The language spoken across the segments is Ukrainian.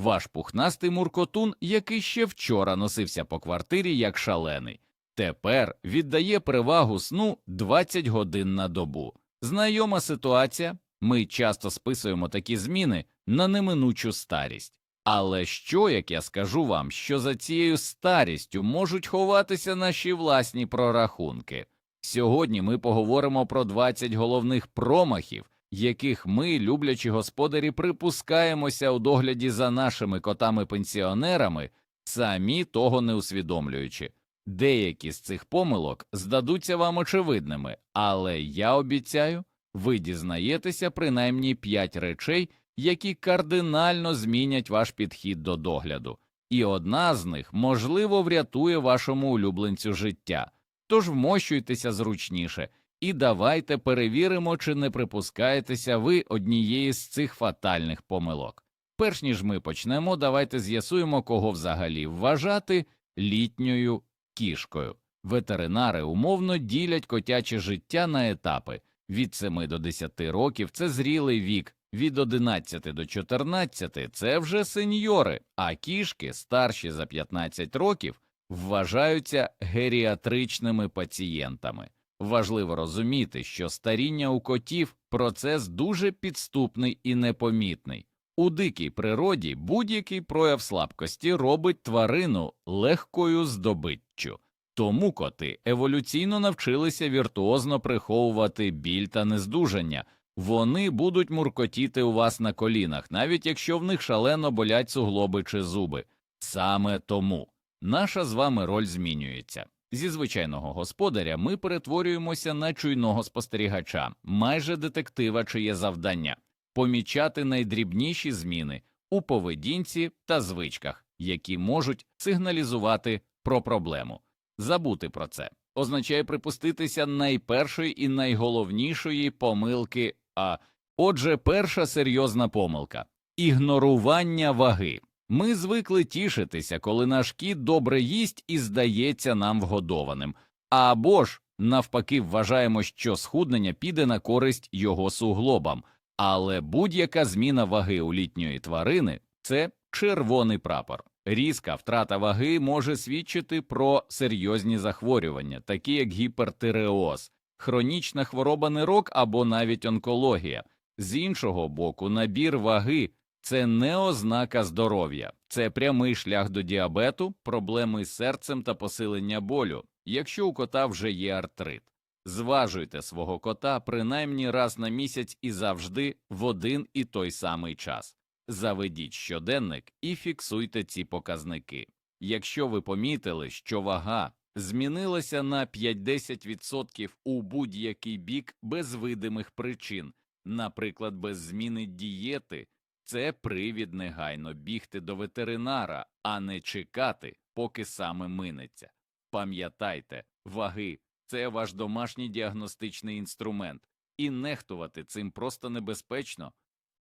Ваш пухнастий муркотун, який ще вчора носився по квартирі як шалений, тепер віддає перевагу сну 20 годин на добу. Знайома ситуація. Ми часто списуємо такі зміни на неминучу старість. Але що, як я скажу вам, що за цією старістю можуть ховатися наші власні прорахунки? Сьогодні ми поговоримо про 20 головних промахів, яких ми, люблячі господарі, припускаємося у догляді за нашими котами-пенсіонерами, самі того не усвідомлюючи. Деякі з цих помилок здадуться вам очевидними, але я обіцяю, ви дізнаєтеся принаймні 5 речей, які кардинально змінять ваш підхід до догляду, і одна з них, можливо, врятує вашому улюбленцю життя. Тож вмощуйтеся зручніше і давайте перевіримо, чи не припускаєтеся ви однієї з цих фатальних помилок. Перш ніж ми почнемо, давайте з'ясуємо, кого взагалі вважати літньою кішкою. Ветеринари умовно ділять котяче життя на етапи від 7 до 10 років це зрілий вік, від 11 до 14 це вже сеньори, а кішки старші за 15 років вважаються геріатричними пацієнтами. Важливо розуміти, що старіння у котів процес дуже підступний і непомітний. У дикій природі будь-який прояв слабкості робить тварину легкою здобиччю. Тому коти еволюційно навчилися віртуозно приховувати біль та нездужання. Вони будуть муркотіти у вас на колінах, навіть якщо в них шалено болять суглоби чи зуби. Саме тому наша з вами роль змінюється. Зі звичайного господаря ми перетворюємося на чуйного спостерігача, майже детектива, чиє завдання помічати найдрібніші зміни у поведінці та звичках, які можуть сигналізувати про проблему. Забути про це означає припуститися найпершої і найголовнішої помилки. А отже, перша серйозна помилка ігнорування ваги. Ми звикли тішитися, коли наш кіт добре їсть і здається нам вгодованим, або ж навпаки вважаємо, що схуднення піде на користь його суглобам, але будь-яка зміна ваги у літньої тварини це червоний прапор. Різка втрата ваги може свідчити про серйозні захворювання, такі як гіпертиреоз, хронічна хвороба нирок або навіть онкологія. З іншого боку, набір ваги це не ознака здоров'я, це прямий шлях до діабету, проблеми з серцем та посилення болю, якщо у кота вже є артрит. Зважуйте свого кота принаймні раз на місяць і завжди в один і той самий час. Заведіть щоденник і фіксуйте ці показники. Якщо ви помітили, що вага змінилася на 5-10% у будь-який бік без видимих причин, наприклад, без зміни дієти, це привід негайно бігти до ветеринара, а не чекати, поки саме минеться. Пам'ятайте, ваги це ваш домашній діагностичний інструмент, і нехтувати цим просто небезпечно.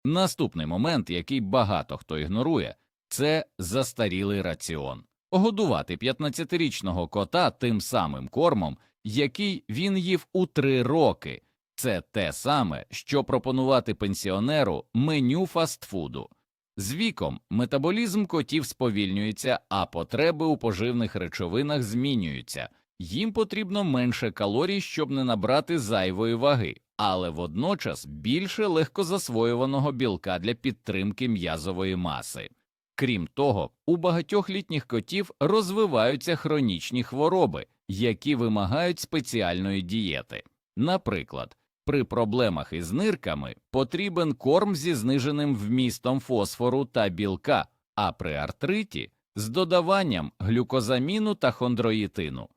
Наступний момент, який багато хто ігнорує, це застарілий раціон. Годувати 15-річного кота тим самим кормом, який він їв у три роки, це те саме, що пропонувати пенсіонеру меню фастфуду. З віком метаболізм котів сповільнюється, а потреби у поживних речовинах змінюються. Їм потрібно менше калорій, щоб не набрати зайвої ваги, але водночас більше легкозасвоюваного білка для підтримки м'язової маси. Крім того, у багатьох літніх котів розвиваються хронічні хвороби, які вимагають спеціальної дієти. Наприклад, при проблемах із нирками потрібен корм зі зниженим вмістом фосфору та білка, а при артриті з додаванням глюкозаміну та хондроїтину.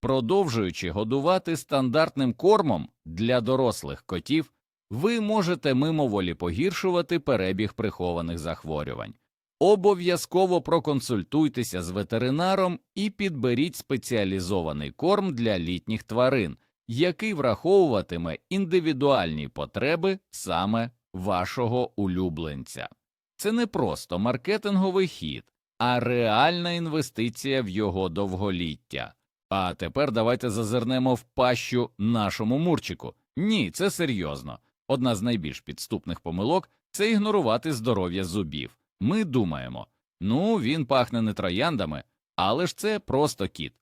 Продовжуючи годувати стандартним кормом для дорослих котів, ви можете мимоволі погіршувати перебіг прихованих захворювань. Обов'язково проконсультуйтеся з ветеринаром і підберіть спеціалізований корм для літніх тварин, який враховуватиме індивідуальні потреби саме вашого улюбленця. Це не просто маркетинговий хід, а реальна інвестиція в його довголіття. А тепер давайте зазирнемо в пащу нашому мурчику. Ні, це серйозно. Одна з найбільш підступних помилок це ігнорувати здоров'я зубів. Ми думаємо ну, він пахне не трояндами, але ж це просто кіт.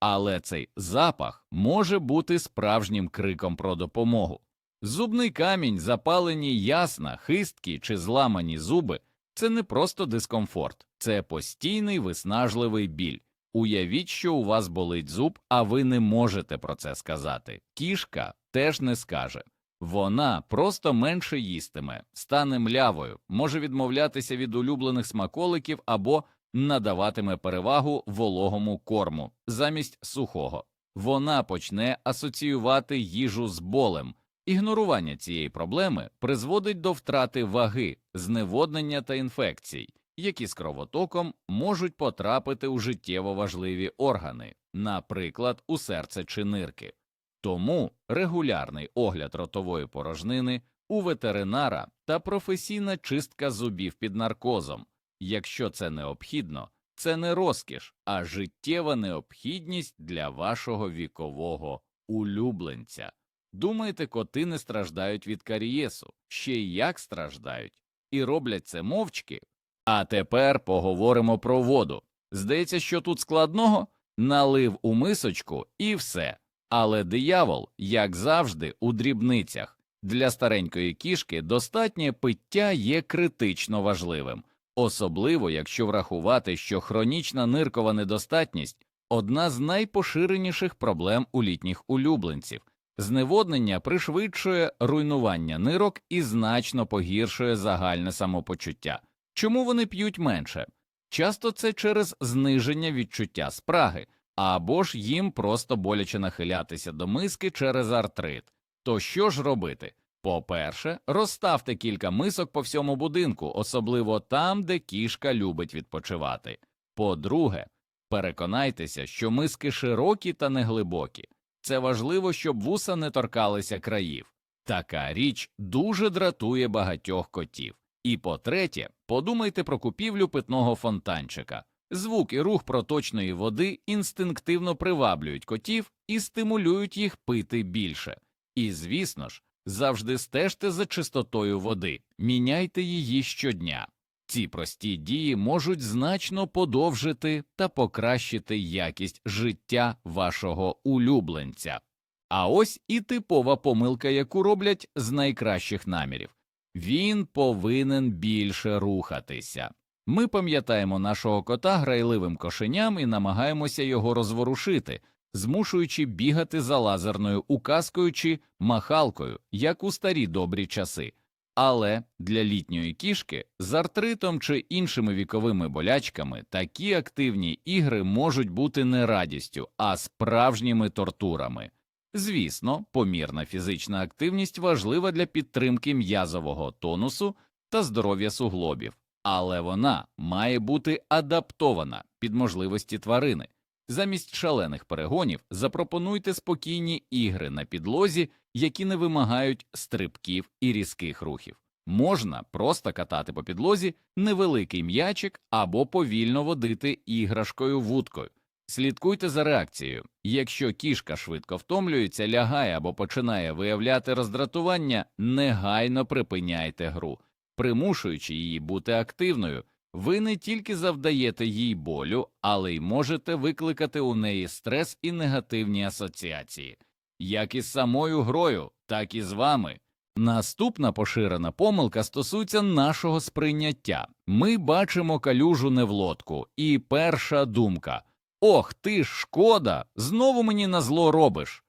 Але цей запах може бути справжнім криком про допомогу. Зубний камінь, запалені ясна, хисткі чи зламані зуби це не просто дискомфорт, це постійний виснажливий біль. Уявіть, що у вас болить зуб, а ви не можете про це сказати. Кішка теж не скаже. Вона просто менше їстиме, стане млявою, може відмовлятися від улюблених смаколиків або надаватиме перевагу вологому корму замість сухого. Вона почне асоціювати їжу з болем. Ігнорування цієї проблеми призводить до втрати ваги, зневоднення та інфекцій, які з кровотоком можуть потрапити у життєво важливі органи, наприклад, у серце чи нирки. Тому регулярний огляд ротової порожнини у ветеринара та професійна чистка зубів під наркозом, якщо це необхідно, це не розкіш, а життєва необхідність для вашого вікового улюбленця. Думаєте, коти не страждають від карієсу, ще й як страждають, і роблять це мовчки. А тепер поговоримо про воду. Здається, що тут складного налив у мисочку і все. Але диявол, як завжди, у дрібницях. Для старенької кішки достатнє пиття є критично важливим, особливо якщо врахувати, що хронічна ниркова недостатність одна з найпоширеніших проблем у літніх улюбленців. Зневоднення пришвидшує руйнування нирок і значно погіршує загальне самопочуття. Чому вони п'ють менше? Часто це через зниження відчуття спраги, або ж їм просто боляче нахилятися до миски через артрит. То що ж робити? По-перше, розставте кілька мисок по всьому будинку, особливо там, де кішка любить відпочивати. По-друге, переконайтеся, що миски широкі та неглибокі. Це важливо, щоб вуса не торкалися країв. Така річ дуже дратує багатьох котів. І по третє, подумайте про купівлю питного фонтанчика. Звук і рух проточної води інстинктивно приваблюють котів і стимулюють їх пити більше. І, звісно ж, завжди стежте за чистотою води, міняйте її щодня. Ці прості дії можуть значно подовжити та покращити якість життя вашого улюбленця. А ось і типова помилка, яку роблять з найкращих намірів він повинен більше рухатися. Ми пам'ятаємо нашого кота грайливим кошеням і намагаємося його розворушити, змушуючи бігати за лазерною указкою чи махалкою, як у старі добрі часи. Але для літньої кішки з артритом чи іншими віковими болячками такі активні ігри можуть бути не радістю, а справжніми тортурами. Звісно, помірна фізична активність важлива для підтримки м'язового тонусу та здоров'я суглобів, але вона має бути адаптована під можливості тварини. Замість шалених перегонів запропонуйте спокійні ігри на підлозі, які не вимагають стрибків і різких рухів. Можна просто катати по підлозі невеликий м'ячик або повільно водити іграшкою вудкою. Слідкуйте за реакцією. Якщо кішка швидко втомлюється, лягає або починає виявляти роздратування, негайно припиняйте гру, примушуючи її бути активною. Ви не тільки завдаєте їй болю, але й можете викликати у неї стрес і негативні асоціації, як із самою грою, так і з вами. Наступна поширена помилка стосується нашого сприйняття. Ми бачимо калюжу не в лодку, і перша думка Ох ти ж, шкода, знову мені на зло робиш.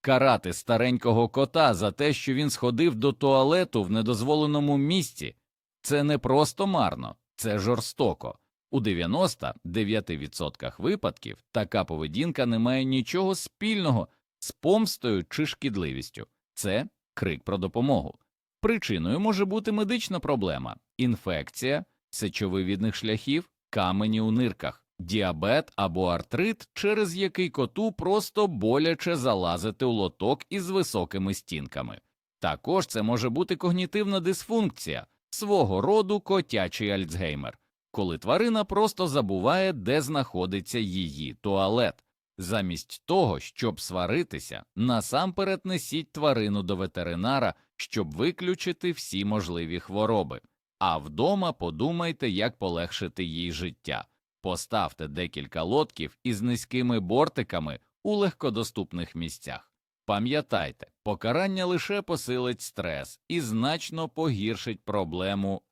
Карати старенького кота за те, що він сходив до туалету в недозволеному місці, це не просто марно, це жорстоко. У 99% випадків така поведінка не має нічого спільного з помстою чи шкідливістю, це крик про допомогу. Причиною може бути медична проблема, інфекція, сечовивідних шляхів, камені у нирках, діабет або артрит, через який коту просто боляче залазити у лоток із високими стінками. Також це може бути когнітивна дисфункція, свого роду котячий альцгеймер, коли тварина просто забуває, де знаходиться її туалет. Замість того, щоб сваритися, насамперед несіть тварину до ветеринара, щоб виключити всі можливі хвороби. а вдома подумайте, як полегшити їй життя. Поставте декілька лотків із низькими бортиками у легкодоступних місцях. Пам'ятайте, покарання лише посилить стрес і значно погіршить проблему.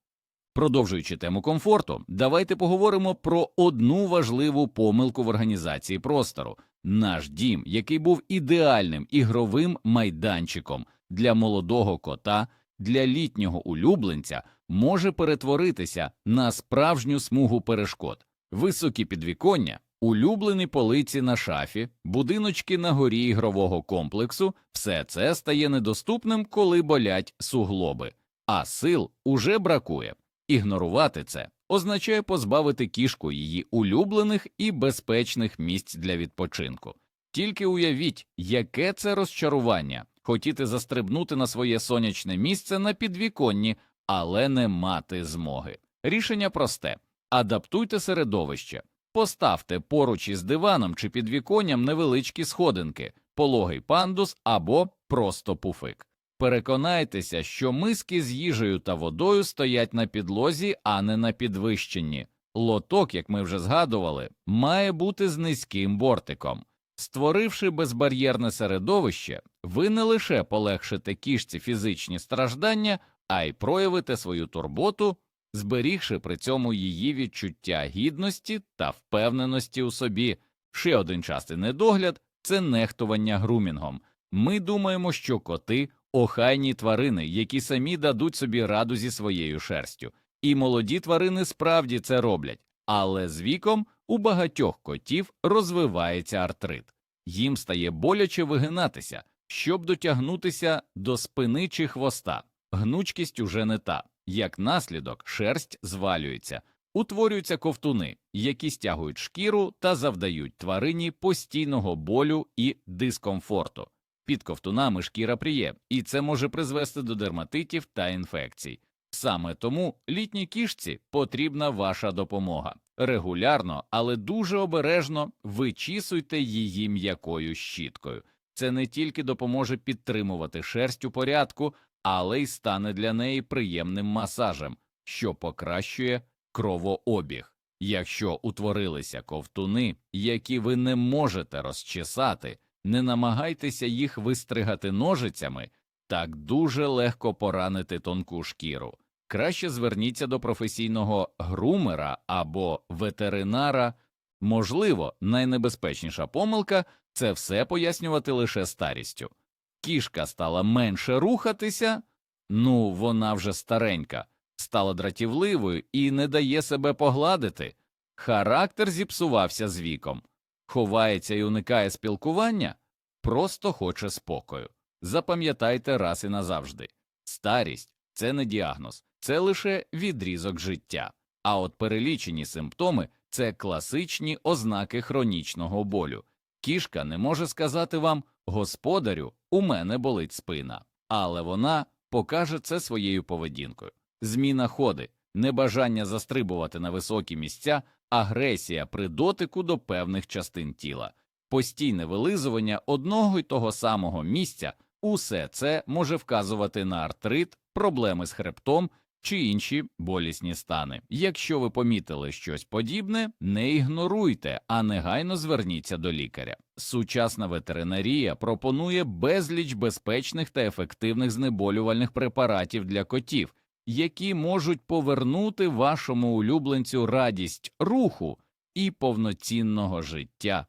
Продовжуючи тему комфорту, давайте поговоримо про одну важливу помилку в організації простору. Наш дім, який був ідеальним ігровим майданчиком для молодого кота, для літнього улюбленця, може перетворитися на справжню смугу перешкод, високі підвіконня, улюблені полиці на шафі, будиночки на горі ігрового комплексу все це стає недоступним, коли болять суглоби, а сил уже бракує. Ігнорувати це означає позбавити кішку її улюблених і безпечних місць для відпочинку. Тільки уявіть, яке це розчарування хотіти застрибнути на своє сонячне місце на підвіконні, але не мати змоги. Рішення просте адаптуйте середовище, поставте поруч із диваном чи підвіконням невеличкі сходинки, пологий пандус або просто пуфик. Переконайтеся, що миски з їжею та водою стоять на підлозі, а не на підвищенні. Лоток, як ми вже згадували, має бути з низьким бортиком. Створивши безбар'єрне середовище, ви не лише полегшите кішці фізичні страждання, а й проявите свою турботу, зберігши при цьому її відчуття гідності та впевненості у собі. Ще один частий недогляд це нехтування грумінгом. Ми думаємо, що коти охайні тварини, які самі дадуть собі раду зі своєю шерстю, і молоді тварини справді це роблять, але з віком у багатьох котів розвивається артрит, їм стає боляче вигинатися, щоб дотягнутися до спини чи хвоста. Гнучкість уже не та, як наслідок, шерсть звалюється, утворюються ковтуни, які стягують шкіру та завдають тварині постійного болю і дискомфорту. Під ковтунами шкіра пріє, і це може призвести до дерматитів та інфекцій. Саме тому літній кішці потрібна ваша допомога. Регулярно, але дуже обережно вичісуйте її м'якою щіткою. Це не тільки допоможе підтримувати шерсть у порядку, але й стане для неї приємним масажем, що покращує кровообіг. Якщо утворилися ковтуни, які ви не можете розчесати, не намагайтеся їх вистригати ножицями, так дуже легко поранити тонку шкіру. Краще зверніться до професійного грумера або ветеринара. Можливо, найнебезпечніша помилка це все пояснювати лише старістю. Кішка стала менше рухатися, ну вона вже старенька, стала дратівливою і не дає себе погладити. Характер зіпсувався з віком, ховається і уникає спілкування, просто хоче спокою. Запам'ятайте раз і назавжди старість це не діагноз, це лише відрізок життя. А от перелічені симптоми це класичні ознаки хронічного болю. Кішка не може сказати вам господарю, у мене болить спина, але вона покаже це своєю поведінкою. Зміна ходи, небажання застрибувати на високі місця, агресія при дотику до певних частин тіла, постійне вилизування одного й того самого місця. Усе це може вказувати на артрит, проблеми з хребтом чи інші болісні стани. Якщо ви помітили щось подібне, не ігноруйте, а негайно зверніться до лікаря. Сучасна ветеринарія пропонує безліч безпечних та ефективних знеболювальних препаратів для котів, які можуть повернути вашому улюбленцю радість руху і повноцінного життя.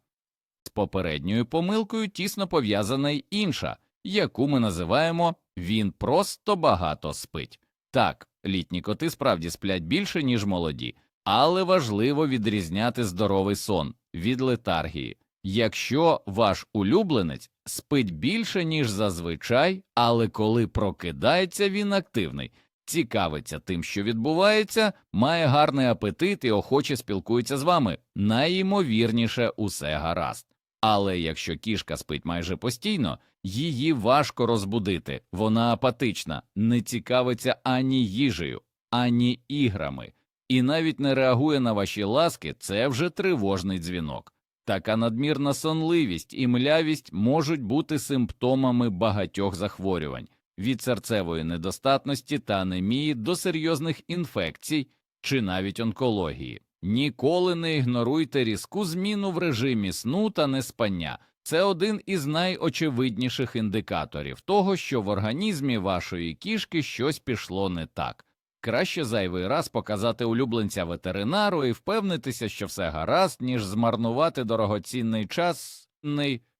З попередньою помилкою тісно пов'язана й інша, яку ми називаємо він просто багато спить. Так, літні коти справді сплять більше, ніж молоді, але важливо відрізняти здоровий сон від летаргії. Якщо ваш улюбленець спить більше, ніж зазвичай, але коли прокидається, він активний, цікавиться тим, що відбувається, має гарний апетит і охоче спілкується з вами, найімовірніше усе гаразд. Але якщо кішка спить майже постійно, її важко розбудити, вона апатична, не цікавиться ані їжею, ані іграми, і навіть не реагує на ваші ласки, це вже тривожний дзвінок. Така надмірна сонливість і млявість можуть бути симптомами багатьох захворювань від серцевої недостатності та анемії до серйозних інфекцій чи навіть онкології. Ніколи не ігноруйте різку зміну в режимі сну та неспання. Це один із найочевидніших індикаторів того, що в організмі вашої кішки щось пішло не так. Краще зайвий раз показати улюбленця ветеринару і впевнитися, що все гаразд, ніж змарнувати дорогоцінний час,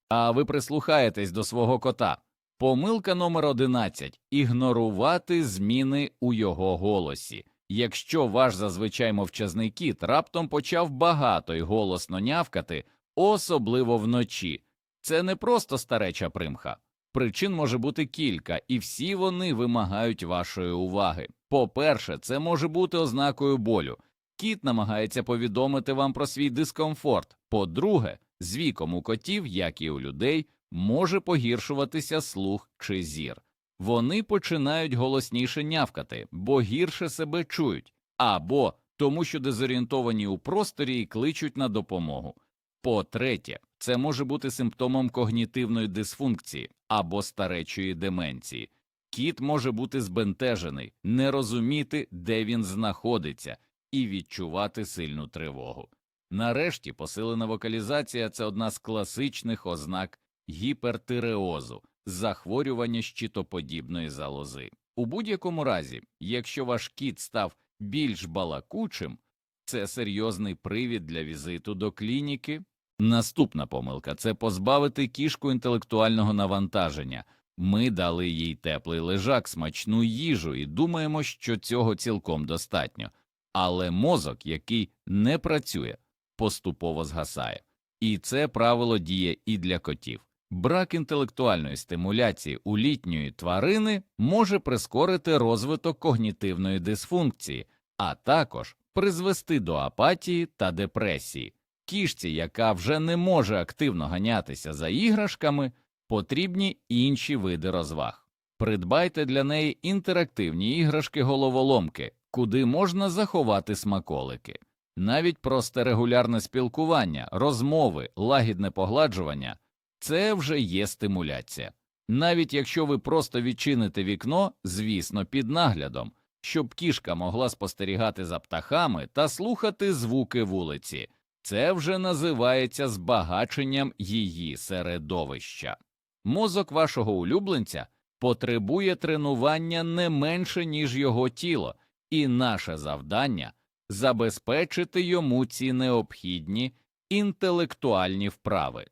а ви прислухаєтесь до свого кота. Помилка номер 11 – ігнорувати зміни у його голосі. Якщо ваш зазвичай мовчазний кіт раптом почав багато й голосно нявкати, особливо вночі, це не просто стареча примха. Причин може бути кілька, і всі вони вимагають вашої уваги. По-перше, це може бути ознакою болю. Кіт намагається повідомити вам про свій дискомфорт. По-друге, з віком у котів, як і у людей, може погіршуватися слух чи зір. Вони починають голосніше нявкати, бо гірше себе чують, або тому, що дезорієнтовані у просторі і кличуть на допомогу. По-третє, це може бути симптомом когнітивної дисфункції або старечої деменції. Кіт може бути збентежений, не розуміти, де він знаходиться, і відчувати сильну тривогу. Нарешті, посилена вокалізація це одна з класичних ознак гіпертиреозу, захворювання щитоподібної залози. У будь-якому разі, якщо ваш кіт став більш балакучим, це серйозний привід для візиту до клініки. Наступна помилка це позбавити кішку інтелектуального навантаження. Ми дали їй теплий лежак, смачну їжу і думаємо, що цього цілком достатньо. Але мозок, який не працює, поступово згасає. І це правило діє і для котів. Брак інтелектуальної стимуляції у літньої тварини може прискорити розвиток когнітивної дисфункції, а також призвести до апатії та депресії. Кішці, яка вже не може активно ганятися за іграшками, потрібні інші види розваг. Придбайте для неї інтерактивні іграшки головоломки, куди можна заховати смаколики. Навіть просте регулярне спілкування, розмови, лагідне погладжування це вже є стимуляція. Навіть якщо ви просто відчините вікно, звісно, під наглядом, щоб кішка могла спостерігати за птахами та слухати звуки вулиці. Це вже називається збагаченням її середовища. Мозок вашого улюбленця потребує тренування не менше, ніж його тіло, і наше завдання забезпечити йому ці необхідні інтелектуальні вправи.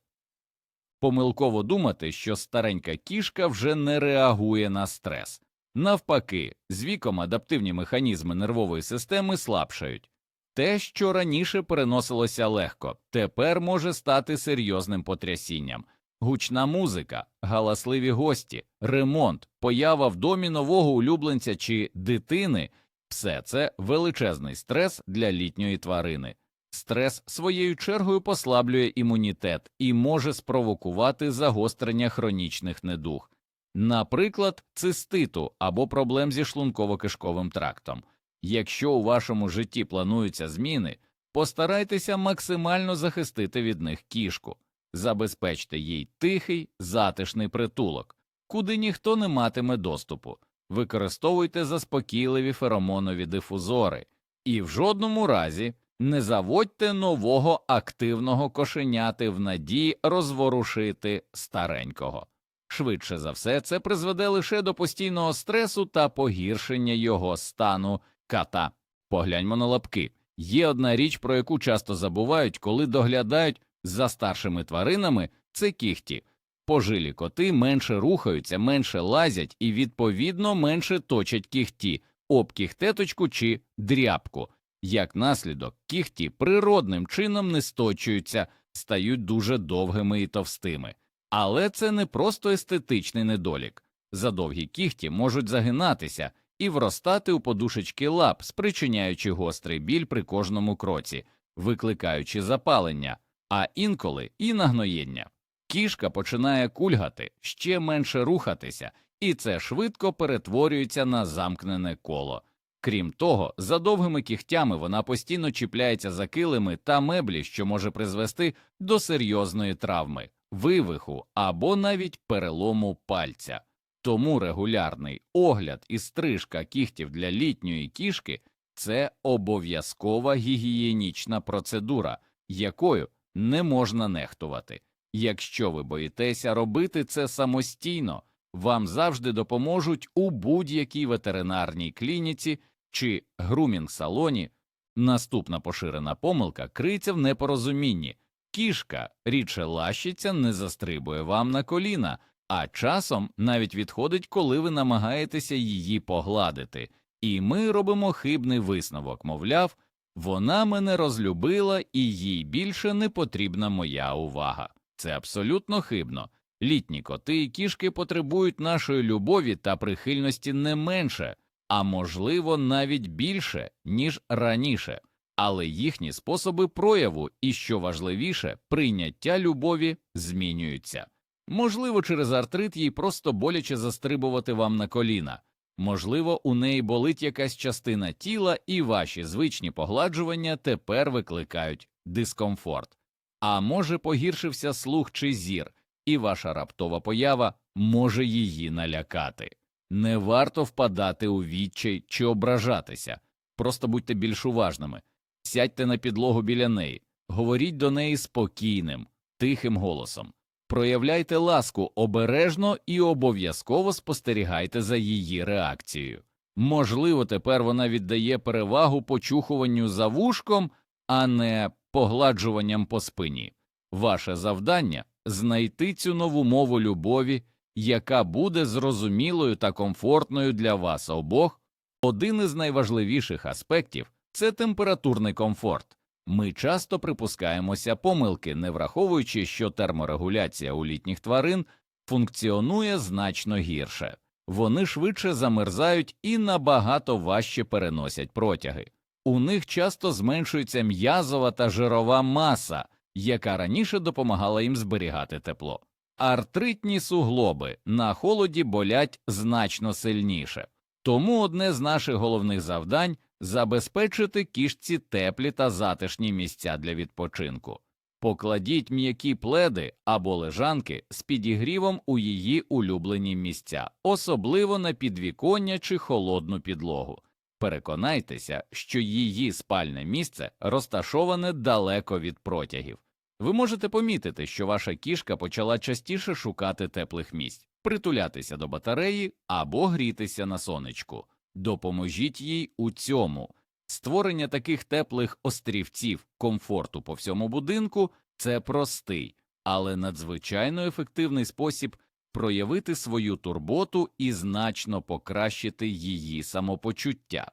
Помилково думати, що старенька кішка вже не реагує на стрес. Навпаки, з віком адаптивні механізми нервової системи слабшають. Те, що раніше переносилося легко, тепер може стати серйозним потрясінням. Гучна музика, галасливі гості, ремонт, поява в домі нового улюбленця чи дитини все це величезний стрес для літньої тварини. Стрес своєю чергою послаблює імунітет і може спровокувати загострення хронічних недуг, наприклад, циститу або проблем зі шлунково-кишковим трактом. Якщо у вашому житті плануються зміни, постарайтеся максимально захистити від них кішку, забезпечте їй тихий, затишний притулок, куди ніхто не матиме доступу, використовуйте заспокійливі феромонові дифузори. І в жодному разі не заводьте нового активного кошеняти в надії розворушити старенького. Швидше за все, це призведе лише до постійного стресу та погіршення його стану ката. Погляньмо на лапки. Є одна річ, про яку часто забувають, коли доглядають за старшими тваринами, це кіхті. Пожилі коти менше рухаються, менше лазять і, відповідно, менше точать кіхті, об кіхтеточку чи дрябку. Як наслідок, кіхті природним чином не сточуються, стають дуже довгими і товстими. Але це не просто естетичний недолік. Задовгі кіхті можуть загинатися і вростати у подушечки лап, спричиняючи гострий біль при кожному кроці, викликаючи запалення, а інколи і нагноєння. Кішка починає кульгати, ще менше рухатися, і це швидко перетворюється на замкнене коло. Крім того, за довгими кігтями вона постійно чіпляється за килими та меблі, що може призвести до серйозної травми, вивиху або навіть перелому пальця. Тому регулярний огляд і стрижка кігтів для літньої кішки це обов'язкова гігієнічна процедура, якою не можна нехтувати. Якщо ви боїтеся робити це самостійно, вам завжди допоможуть у будь-якій ветеринарній клініці чи грумінг-салоні. Наступна поширена помилка криється в непорозумінні. Кішка рідше лащиться, не застрибує вам на коліна, а часом навіть відходить, коли ви намагаєтеся її погладити. І ми робимо хибний висновок, мовляв, вона мене розлюбила і їй більше не потрібна моя увага. Це абсолютно хибно. Літні коти і кішки потребують нашої любові та прихильності не менше, а можливо навіть більше, ніж раніше, але їхні способи прояву і, що важливіше, прийняття любові змінюються. Можливо, через артрит їй просто боляче застрибувати вам на коліна. Можливо, у неї болить якась частина тіла, і ваші звичні погладжування тепер викликають дискомфорт. А може, погіршився слух чи зір, і ваша раптова поява може її налякати. Не варто впадати у відчай чи ображатися, просто будьте більш уважними. Сядьте на підлогу біля неї, говоріть до неї спокійним, тихим голосом. Проявляйте ласку обережно і обов'язково спостерігайте за її реакцією. Можливо, тепер вона віддає перевагу почухуванню за вушком, а не погладжуванням по спині. Ваше завдання знайти цю нову мову любові, яка буде зрозумілою та комфортною для вас обох. Один із найважливіших аспектів це температурний комфорт. Ми часто припускаємося помилки, не враховуючи, що терморегуляція у літніх тварин функціонує значно гірше, вони швидше замерзають і набагато важче переносять протяги. У них часто зменшується м'язова та жирова маса, яка раніше допомагала їм зберігати тепло. Артритні суглоби на холоді болять значно сильніше, тому одне з наших головних завдань забезпечити кішці теплі та затишні місця для відпочинку. Покладіть м'які пледи або лежанки з підігрівом у її улюблені місця, особливо на підвіконня чи холодну підлогу. Переконайтеся, що її спальне місце розташоване далеко від протягів. Ви можете помітити, що ваша кішка почала частіше шукати теплих місць, притулятися до батареї або грітися на сонечку. Допоможіть їй у цьому. Створення таких теплих острівців комфорту по всьому будинку це простий, але надзвичайно ефективний спосіб проявити свою турботу і значно покращити її самопочуття.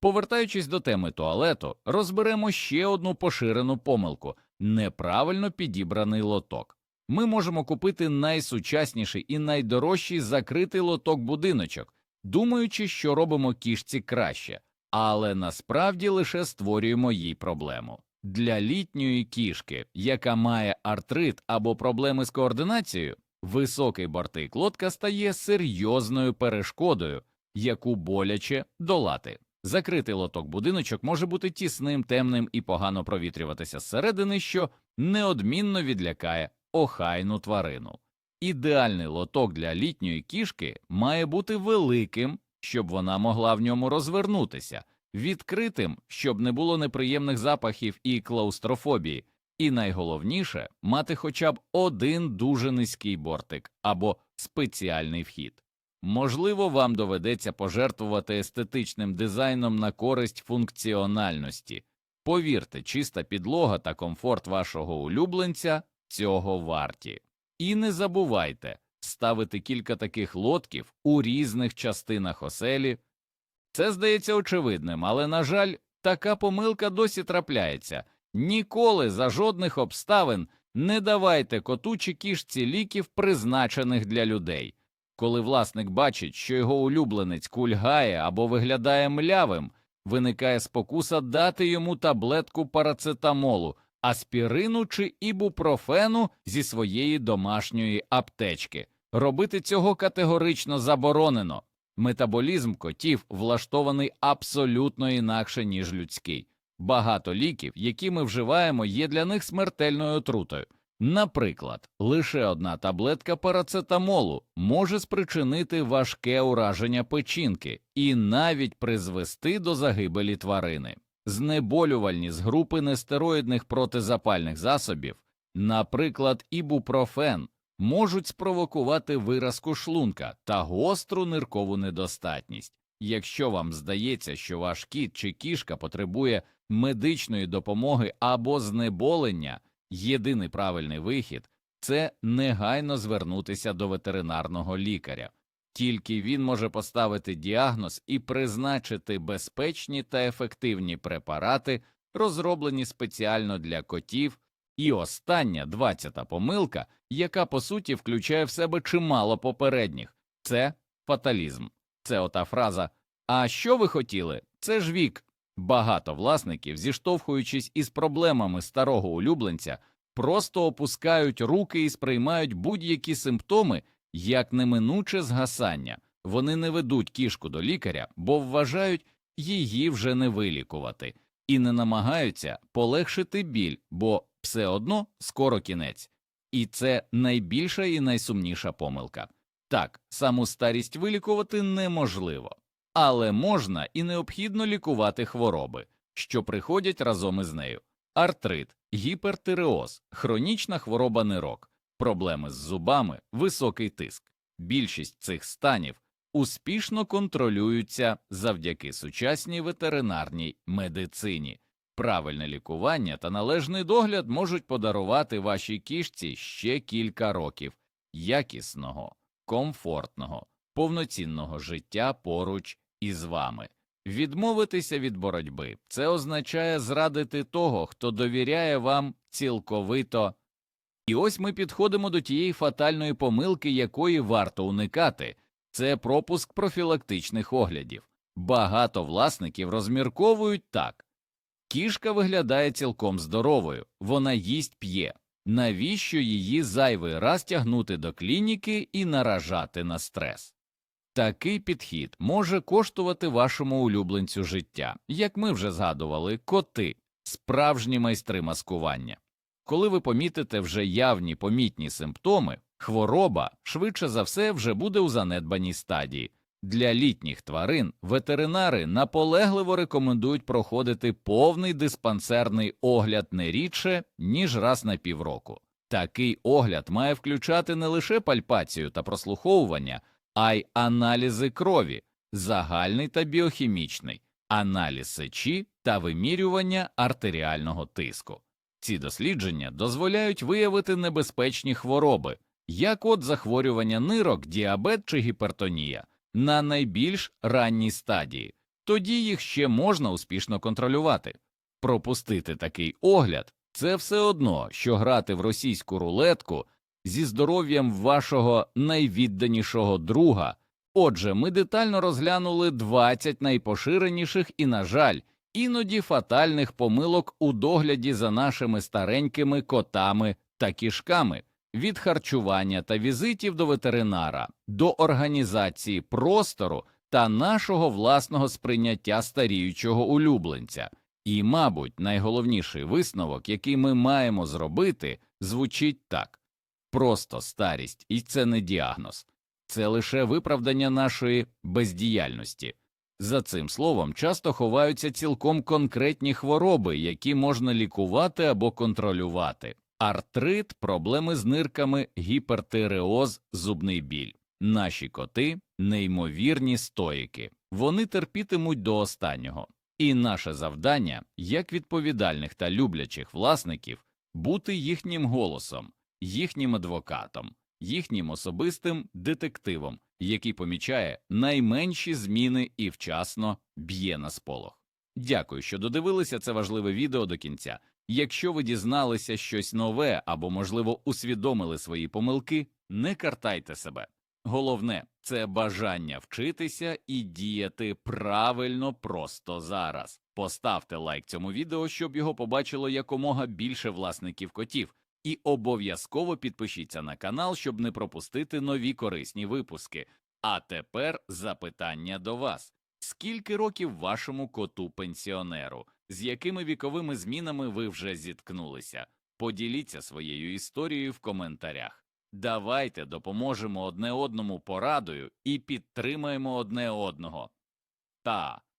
Повертаючись до теми туалету, розберемо ще одну поширену помилку неправильно підібраний лоток. Ми можемо купити найсучасніший і найдорожчий закритий лоток будиночок, думаючи, що робимо кішці краще, але насправді лише створюємо їй проблему. Для літньої кішки, яка має артрит або проблеми з координацією, високий бортик лодка стає серйозною перешкодою, яку боляче долати. Закритий лоток будиночок може бути тісним, темним і погано провітрюватися зсередини, що неодмінно відлякає охайну тварину. Ідеальний лоток для літньої кішки має бути великим, щоб вона могла в ньому розвернутися, відкритим, щоб не було неприємних запахів і клаустрофобії, і найголовніше мати хоча б один дуже низький бортик або спеціальний вхід. Можливо, вам доведеться пожертвувати естетичним дизайном на користь функціональності. Повірте, чиста підлога та комфорт вашого улюбленця цього варті. І не забувайте ставити кілька таких лотків у різних частинах оселі. Це здається очевидним, але, на жаль, така помилка досі трапляється. Ніколи за жодних обставин не давайте коту чи кішці ліків, призначених для людей. Коли власник бачить, що його улюбленець кульгає або виглядає млявим, виникає спокуса дати йому таблетку парацетамолу, аспірину чи ібупрофену зі своєї домашньої аптечки. Робити цього категорично заборонено. Метаболізм котів влаштований абсолютно інакше, ніж людський. Багато ліків, які ми вживаємо, є для них смертельною отрутою. Наприклад, лише одна таблетка парацетамолу може спричинити важке ураження печінки і навіть призвести до загибелі тварини. Знеболювальні з групи нестероїдних протизапальних засобів, наприклад, ібупрофен, можуть спровокувати виразку шлунка та гостру ниркову недостатність. Якщо вам здається, що ваш кіт чи кішка потребує медичної допомоги або знеболення, єдиний правильний вихід це негайно звернутися до ветеринарного лікаря. Тільки він може поставити діагноз і призначити безпечні та ефективні препарати, розроблені спеціально для котів. І остання двадцята помилка, яка по суті включає в себе чимало попередніх, це фаталізм. Це ота фраза А що ви хотіли? Це ж вік. Багато власників, зіштовхуючись із проблемами старого улюбленця, просто опускають руки і сприймають будь-які симптоми як неминуче згасання. Вони не ведуть кішку до лікаря, бо вважають її вже не вилікувати, і не намагаються полегшити біль, бо все одно скоро кінець. І це найбільша і найсумніша помилка. Так, саму старість вилікувати неможливо, але можна і необхідно лікувати хвороби, що приходять разом із нею: артрит, гіпертиреоз, хронічна хвороба нирок, проблеми з зубами, високий тиск. Більшість цих станів успішно контролюються завдяки сучасній ветеринарній медицині. Правильне лікування та належний догляд можуть подарувати вашій кішці ще кілька років якісного, комфортного, повноцінного життя поруч із вами. Відмовитися від боротьби це означає зрадити того, хто довіряє вам цілковито. І ось ми підходимо до тієї фатальної помилки, якої варто уникати це пропуск профілактичних оглядів. Багато власників розмірковують так. Кішка виглядає цілком здоровою, вона їсть п'є. Навіщо її зайвий раз тягнути до клініки і наражати на стрес? Такий підхід може коштувати вашому улюбленцю життя, як ми вже згадували, коти, справжні майстри маскування. Коли ви помітите вже явні помітні симптоми, хвороба швидше за все вже буде у занедбаній стадії. Для літніх тварин ветеринари наполегливо рекомендують проходити повний диспансерний огляд не рідше, ніж раз на півроку. Такий огляд має включати не лише пальпацію та прослуховування, а й аналізи крові, загальний та біохімічний, аналіз сечі та вимірювання артеріального тиску. Ці дослідження дозволяють виявити небезпечні хвороби, як от захворювання нирок, діабет чи гіпертонія на найбільш ранній стадії, тоді їх ще можна успішно контролювати. Пропустити такий огляд це все одно, що грати в російську рулетку зі здоров'ям вашого найвідданішого друга. Отже, ми детально розглянули 20 найпоширеніших і, на жаль, іноді фатальних помилок у догляді за нашими старенькими котами та кішками від харчування та візитів до ветеринара до організації простору та нашого власного сприйняття старіючого улюбленця. І, мабуть, найголовніший висновок, який ми маємо зробити, звучить так просто старість, і це не діагноз, це лише виправдання нашої бездіяльності. За цим словом часто ховаються цілком конкретні хвороби, які можна лікувати або контролювати артрит, проблеми з нирками, гіпертиреоз, зубний біль. Наші коти неймовірні стоїки, вони терпітимуть до останнього. І наше завдання, як відповідальних та люблячих власників, бути їхнім голосом, їхнім адвокатом, їхнім особистим детективом, який помічає найменші зміни і вчасно б'є на сполох. Дякую, що додивилися це важливе відео до кінця. Якщо ви дізналися щось нове або, можливо, усвідомили свої помилки, не картайте себе. Головне це бажання вчитися і діяти правильно просто зараз. Поставте лайк цьому відео, щоб його побачило якомога більше власників котів, і обов'язково підпишіться на канал, щоб не пропустити нові корисні випуски. А тепер запитання до вас: скільки років вашому коту пенсіонеру? З якими віковими змінами ви вже зіткнулися? Поділіться своєю історією в коментарях. Давайте допоможемо одне одному порадою і підтримаємо одне одного. Та